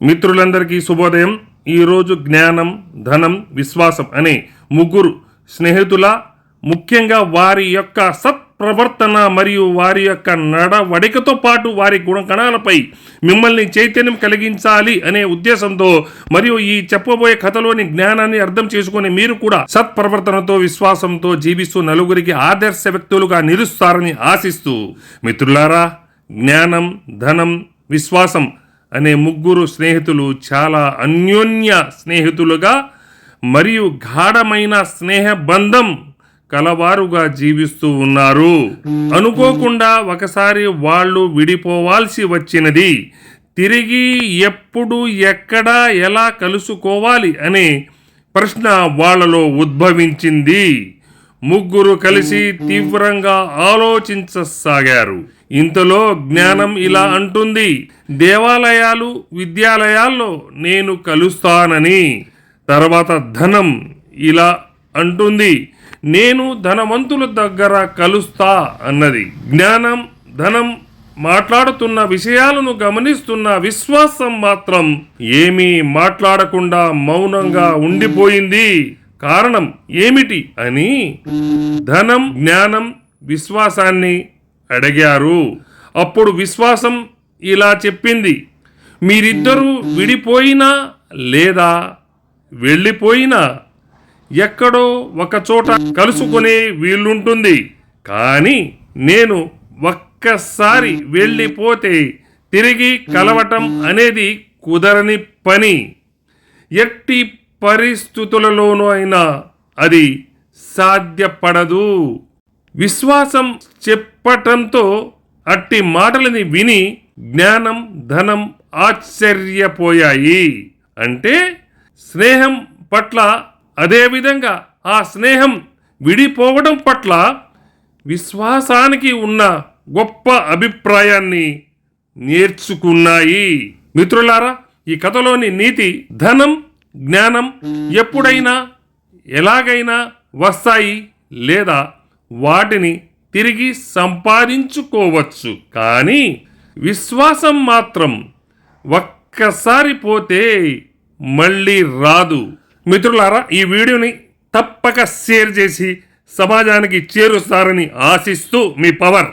మిత్రులందరికీ శుభోదయం. ఈరోజు జ్ఞానం ధనం విశ్వాసం అనే ముగ్గురు స్నేహితుల ముఖ్యంగా వారి యొక్క సత్ప్రవర్తన మరియు వారి యొక్క నడవడికతో పాటు వారి గుణగణాలపై మిమ్మల్ని చైతన్యం కలిగించాలి అనే ఉద్దేశంతో మరియు ఈ చెప్పబోయే కథలోని జ్ఞానాన్ని అర్థం చేసుకుని మీరు కూడా సత్ప్రవర్తనతో విశ్వాసంతో జీవిస్తూ నలుగురికి ఆదర్శ వ్యక్తులుగా నిలుస్తారని ఆశిస్తూ మిత్రులారా జ్ఞానం ధనం విశ్వాసం అనే ముగ్గురు స్నేహితులు చాలా అన్యోన్య స్నేహితులుగా మరియు గాఢమైన స్నేహ బంధం కలవారుగా జీవిస్తూ ఉన్నారు. అనుకోకుండా ఒకసారి వాళ్ళు విడిపోవాల్సి వచ్చినది. తిరిగి ఎప్పుడు ఎక్కడ ఎలా కలుసుకోవాలి అనే ప్రశ్న వాళ్ళలో ఉద్భవించింది. ముగ్గురు కలిసి తీవ్రంగా ఆలోచించసాగారు. ఇంతలో జ్ఞానం ఇలా అంటుంది దేవాలయాలు విద్యాలయాల్లో నేను కలుస్తానని. తర్వాత ధనం ఇలా అంటుంది నేను ధనవంతుల దగ్గర కలుస్తా అన్నది. జ్ఞానం ధనం మాట్లాడుతున్న విషయాలను గమనిస్తున్న విశ్వాసం మాత్రం ఏమీ మాట్లాడకుండా మౌనంగా ఉండిపోయింది. కారణం ఏమిటి అని ధనం జ్ఞానం విశ్వాసాన్ని అడిగారు. అప్పుడు విశ్వాసం ఇలా చెప్పింది మీరిద్దరూ విడిపోయినా లేదా వెళ్ళిపోయినా ఎక్కడో ఒకచోట కలుసుకునే వీలుంటుంది. కానీ నేను ఒక్కసారి వెళ్ళిపోతే తిరిగి కలవటం అనేది కుదరని పని. ఎట్టి పరిస్థితులలోనూ అయినా అది సాధ్యపడదు. విశ్వాసం చెప్పటంతో అట్టి మాటలని విని జ్ఞానం ధనం ఆశ్చర్యపోయాయి. అంటే స్నేహం పట్ల అదేవిధంగా ఆ స్నేహం విడిపోవడం పట్ల విశ్వాసానికి ఉన్న గొప్ప అభిప్రాయాన్ని నేర్చుకున్నాయి. మిత్రులారా ఈ కథలోని నీతి ధనం జ్ఞానం ఎప్పుడైనా ఎలాగైనా వస్తాయి లేదా వాటిని తిరిగి సంపాదించుకోవచ్చు. కానీ విశ్వాసం మాత్రం ఒక్కసారి పోతే మళ్ళీ రాదు. మిత్రులారా ఈ వీడియోని తప్పక షేర్ చేసి సమాజానికి చేరుస్తారని ఆశిస్తూ మీ పవర్.